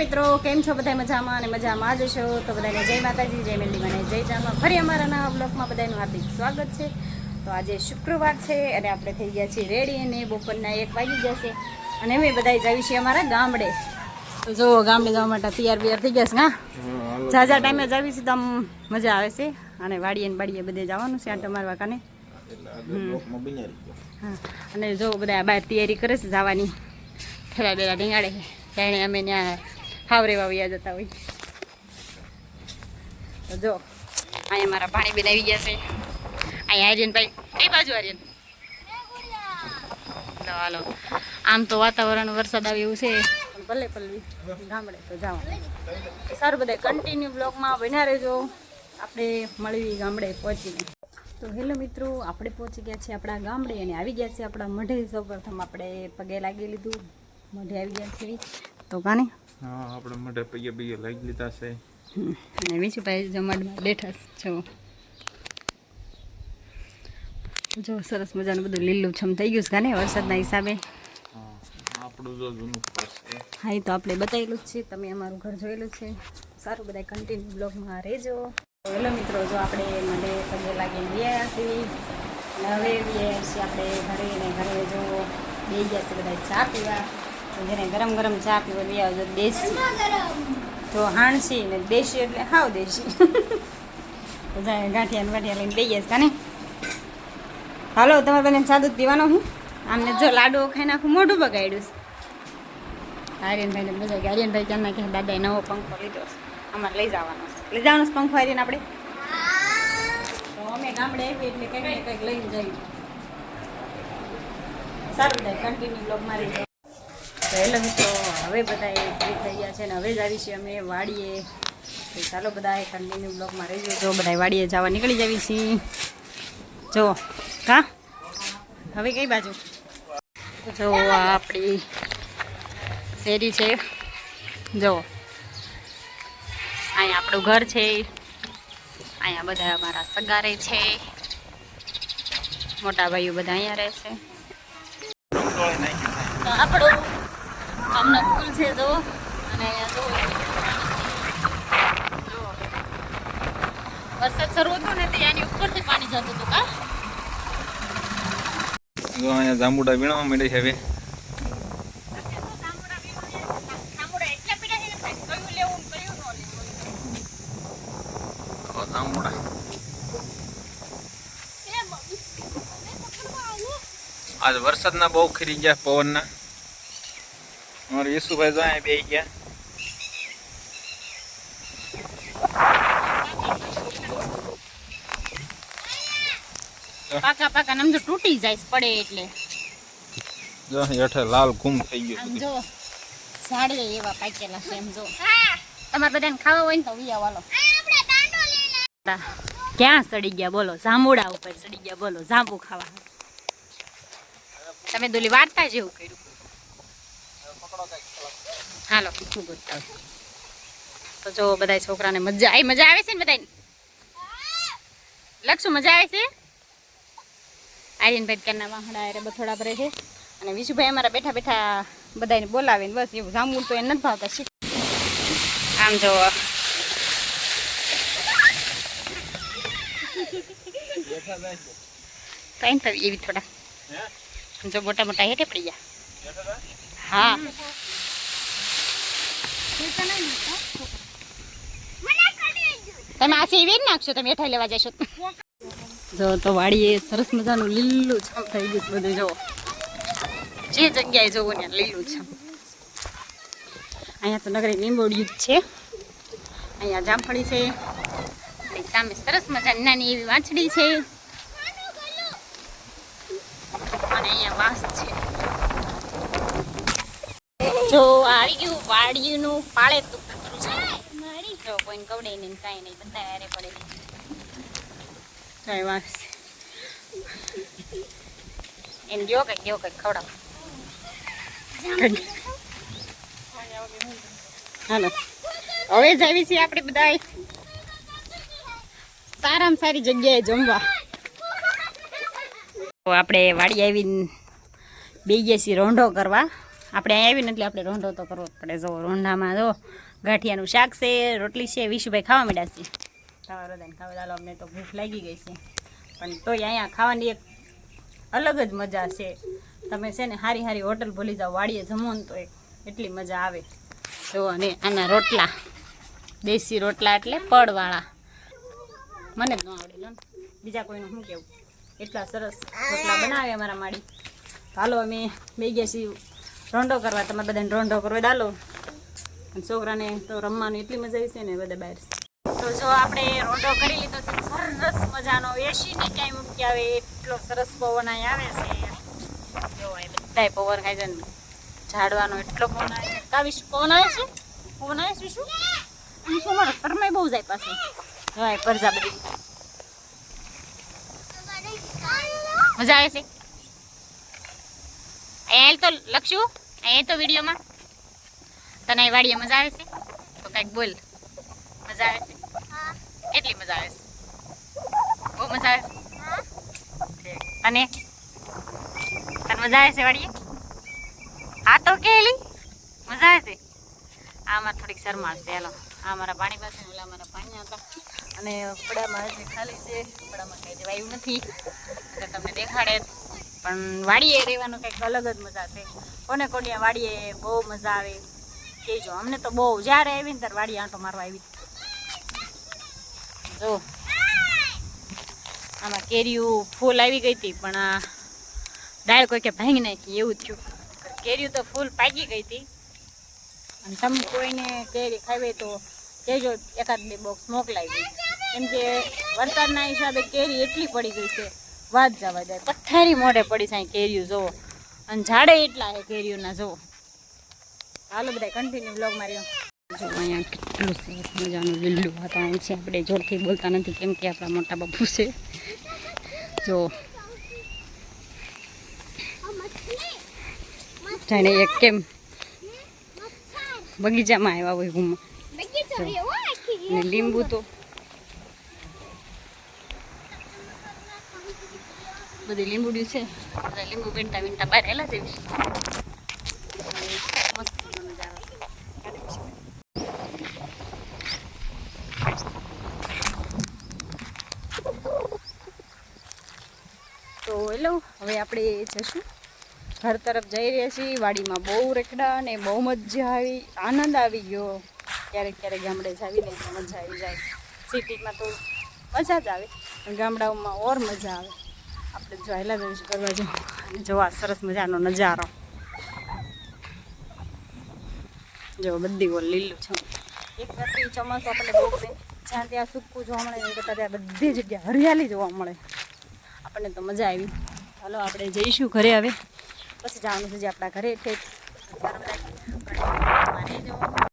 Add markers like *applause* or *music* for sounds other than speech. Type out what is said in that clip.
મિત્રો કેમ છો બધા મજામાં અને મજામાં જ છો? તો બધાને જય માતાજી જય મેલી મને જય જાનમાં ફરી અમારા નવા બ્લોગમાં બધાનું હાર્દિક સ્વાગત છે. તો આજે શુક્રવાર છે અને આપણે થઈ ગયા છીએ રેડી અને બપોરના એક વાગી જશે અને અમે બધા જઈએ છીએ અમારા ગામડે. તો જો ગામડે જવા માટે તૈયાર બિયાર થઈ ગયા છે હા? ઝાઝા ટાઈમે જાવી છે તો આમ મજા આવે છે. અને વાડીએ ને બાડીએ બધે જવાનું છે આ તમારા કાને હા અને જો બધા બહાર તૈયારી કરે છે જવાની. ઠેલા બેલા ઢીંગાડે છે. અમે ત્યાં હાવરે વયા જતા હોય. તો જો, અહીંયા મારા પાણી બેન આવી ગયા છે. અહીંયા આર્યનભાઈ કઈ બાજુ આર્યન? હાલો. આમ તો વાતાવરણ વરસાદ આવે એવું છે. પણ ભલે પલ્લી ગામડે તો જાઓ સારું બધા કન્ટિન્યુ બ્લોગમાં બન્યા રહેજો. આપણે મળવી ગામડે પહોંચીને. તો હેલો મિત્રો, આપણે પહોંચી ગયા છીએ આપણા ગામડે અને આવી ગયા છે આપણા મઢે. સૌપ્રથમ આપણે પગે લાગી લીધું. મઢે આવી ગયા છીએ. તો કાને? હા આપણે માટે પૈયા પૈયા લઈ લીધા છે. અને વિશુભાઈ જમાડમાં બેઠા છો જો. સરસ મજાનું બધું લીલું છમ થઈ ગયું છે કાને વરસાદના હિસાબે. હા આપણું જો જૂનું હા એ તો આપણે બતાવેલું જ છે તમે અમારું ઘર જોયેલું છે. સારું બધા કન્ટિન્યુ બ્લોગમાં રહેજો. હેલો મિત્રો જો આપણે મને પગે લાગીને ગયા છીએ હવે ગયા છીએ આપણે ઘરે ને ઘરે જો બે ગયા છે બધા ચા પીવા. જેને ગરમ ગરમ ચા પીવો લઈ આવજો, દેશી. તો હાણસી ને દેશી એટલે હાવ દેશી. *laughs* બધા ગાંઠિયા ગાંઠિયા લઈને દઈએ કાને? હાલો, તમારે બને સાદુ જ પીવાનો હું? આમને જો લાડુ ખાઈ નાખું, મોઢું બગાડ્યું છે. આર્યનભાઈને બધા આર્યનભાઈ ક્યાંના કે દાદાએ નવો પંખો લીધો છે. અમારે લઈ જવાનો છે. લઈ જવાનો છે પંખો, આર્યન, આપણે? તો અમે ગામડે એટલે કંઈક ને લઈને જઈએ. સારું થાય કન્ટિન્યુ બ્લોગ મારી. તો હેલો મિત્રો હવે બધા ફ્રી થઈ ગયા છે ને હવે જ આવી છીએ અમે વાડીએ. તો ચાલો બધા કન્ટિન્યુ બ્લોકમાં રહી જો બધા વાડીએ જવા નીકળી જવી છીએ. જો, કા? હવે કઈ બાજુ? જો આપણી શેરી છે. જો, અહીંયા આપણું ઘર છે. અહીંયા બધા અમારા સગારે છે. મોટા ભાઈઓ બધા અહીંયા રહે છે. આપણું આમના ફૂલ છે જો અને અહીંયા જો જો. વરસાદ શરૂ હતો ને તે આની ઉપરથી પાણી જતું હતું કા? જો અહીંયા જાંબુડા વીણવા માંડે છે હવે. આજ વરસાદના બહુ ખરી ગયા પવનના. અમારે યેસુભાઈ જો અહીંયા બેસી ગયા. પાકા પાકા ને આમ જો તૂટી જાય પડે એટલે. જો હેઠે લાલ ગુમ થઈ ગયો આમ જો સાડે એવા પાકેલા છે એમ જો. તમારે બધાને ખાવા હોય ને તો વિયા વાલો. ક્યાં સડી ગયા બોલો જાંબુડા ઉપર સડી ગયા બોલો જાંબુ ખાવા. તમે દોલી વાર્તા જેવું કર્યું. હાલો. હું બતાવું તો જો બધા છોકરાને મજા આવી મજા આવે છે ને બધાને લક્ષુ મજા આવે છે? આર્યનભાઈ કરના વાહડા અરે બથોડા ભરે છે. અને વિશુભાઈ અમારા બેઠા બેઠા બધાને બોલાવે ને બસ એવું જામવું તો એને નથી ભાવતા શીખ. આમ જો. એવી થોડા. જો મોટા મોટા હેઠે પડી ગયા. હા. તમે આ સીવી નાખશો તમે હેઠા લેવા જશો. જો, તો વાડીએ સરસ મજાનું લીલું છમ થઈ ગયું બધું, જો. જે જગ્યાએ જોવો ને, લીલું છમ અહીંયા તો નગરી લીંબોડિયું જ છે. અહીંયા જામફળી છે. સામે સરસ મજાની નાની એવી વાંચડી છે. અને અહીંયા વાંસ છે. જો આવી ગયું વાડીનું પાળે તું જો કોઈને કવડે નહીં કાંઈ નહીં બધા હારે પડે. કઈ વાંસ એમ ગયો કઈ ગયો કઈ ખવડાવ. હાલો. હવે જ આવી છીએ આપણે બધા સારામાં સારી જગ્યાએ જમવા. આપણે વાડી આવીને બે ગયા છીએ રોંઢો કરવા. આપણે અહીં આવીને એટલે આપણે રોંઢો તો કરવો પડે. જો, રોંઢામાં જો, ગાંઠિયાનું શાક છે, રોટલી છે, વિશુભાઈ ખાવા માંડ્યા છે. ખાવા રોદાને ખાવા ચાલો અમને તો ભૂખ લાગી ગઈ છે. પણ તોય અહીંયા ખાવાની એક અલગ જ મજા છે. તમે છે ને સારી સારી હોટલ ભૂલી જાઓ, વાડીએ જમો ને તો એટલી મજા આવે. જો, અને આના રોટલા, દેશી રોટલા એટલે પડવાળા મને જ ન આવડે, લો બીજા કોઈનું શું કેવું? એટલા સરસ રોટલા બનાવે અમારા માડી હાલો, અમે બે ગયા છીએ રોંઢો કરવા, તમારે બધાને રોંડો કરવા ડાલો અને છોકરાને તો રમવાની એટલી મજા આવી છે ને, બધા બહાર. તો જો આપણે રોંડો કરી લીધો છે, સરસ મજાનો. એસી ને ક્યાંય મૂકી આવે, એટલો સરસ પવન અહીં આવે છે. જો એ બધાય પવન ખાય છે ઝાડવાનો એટલો પવન આવે છે. કાવી શું પવન આવે છે? પવન આવે છે શું શું, મારો બહુ જાય પાછું. બધી. મજા આવે છે? અહીંયા તો લખશું અહીંયા તો વિડીયોમાં. તને એ વાડીએ મજા આવે છે? તો કંઈક બોલ. મજા આવે છે? કેટલી મજા આવે છે? બહુ મજા આવે છે? ઠીક. તને તને મજા આવે છે વાડીએ? આ તો કેલી મજા આવે છે? આમાં થોડીક શરમાળ છે હેલો. આ અમારા પાણી પાસે ઓલા મારા પાણી હતા. અને પડામાં હજી ખાલી છે. પડામાં કંઈ જવાયું નથી. તમને દેખાડે. પણ વાડીએ રહેવાનું કંઈક અલગ જ મજા છે. કોને કોને વાડીએ બહુ મજા આવે કહેજો. અમને તો બહુ જ્યારે આવી ને ત્યારે વાડીએ આંટો મારવા આવી જો, આમાં કેરીયું ફૂલ આવી ગઈ હતી, પણ આ ડાળ કોઈ કે ભાંગી નાખી, એવું થયું. કેરીયું તો ફૂલ પાકી ગઈ હતી. અને તમે કોઈને કેરી ખાવી તો કહેજો, એકાદ બે બોક્સ મોકલાવી કેમ કે વરસાદના હિસાબે કેરી એટલી પડી ગઈ છે. વાત જવા જાય પથ્થારી મોઢે પડી સાંઈ કેરિયું જોવો અને ઝાડે એટલા એ કેરીઓના જોવો હાલો બધા કન્ટિન્યુ બ્લોગ માર્યો જો અહીંયા કેટલું સરસ મજાનું લીલું વાતાવરણ છે. આપણે જોરથી બોલતા નથી, કેમ કે આપણા મોટા બાપુ છે. જો. જાણે એક કેમ બગીચામાં આવ્યા હોય, ઘૂમવા. લીંબુ તો બધી લીંબુડ્યું છે. બધા લીંબુ વીણતા વીણતા બહાર નજારો છે. તો હેલો, હવે આપણે જશું. ઘર તરફ જઈ રહ્યા છીએ. વાડીમાં બહુ રેકડા અને બહુ મજા આવી. આનંદ આવી ગયો. ક્યારેક ક્યારેક ગામડે જાવીને મજા આવી જાય. સિટીમાં તો મજા જ આવે. ગામડાઓમાં ઓર મજા આવે. આપણે જો હેલા દર્શન કરવા જો અને જોવા સરસ મજાનો નજારો. જો બધી ઓલ લીલું છે. એક રાત્રિ ચોમાસું આપણે બહુ ગમે જ્યાં ત્યાં સૂકું જોવા મળે એ કરતાં ત્યાં બધી જગ્યા હરિયાળી જોવા મળે. આપણને તો મજા આવી. ચાલો આપણે જઈશું ઘરે હવે. પછી જવાનું છે જે આપણા ઘરે ઠેઠ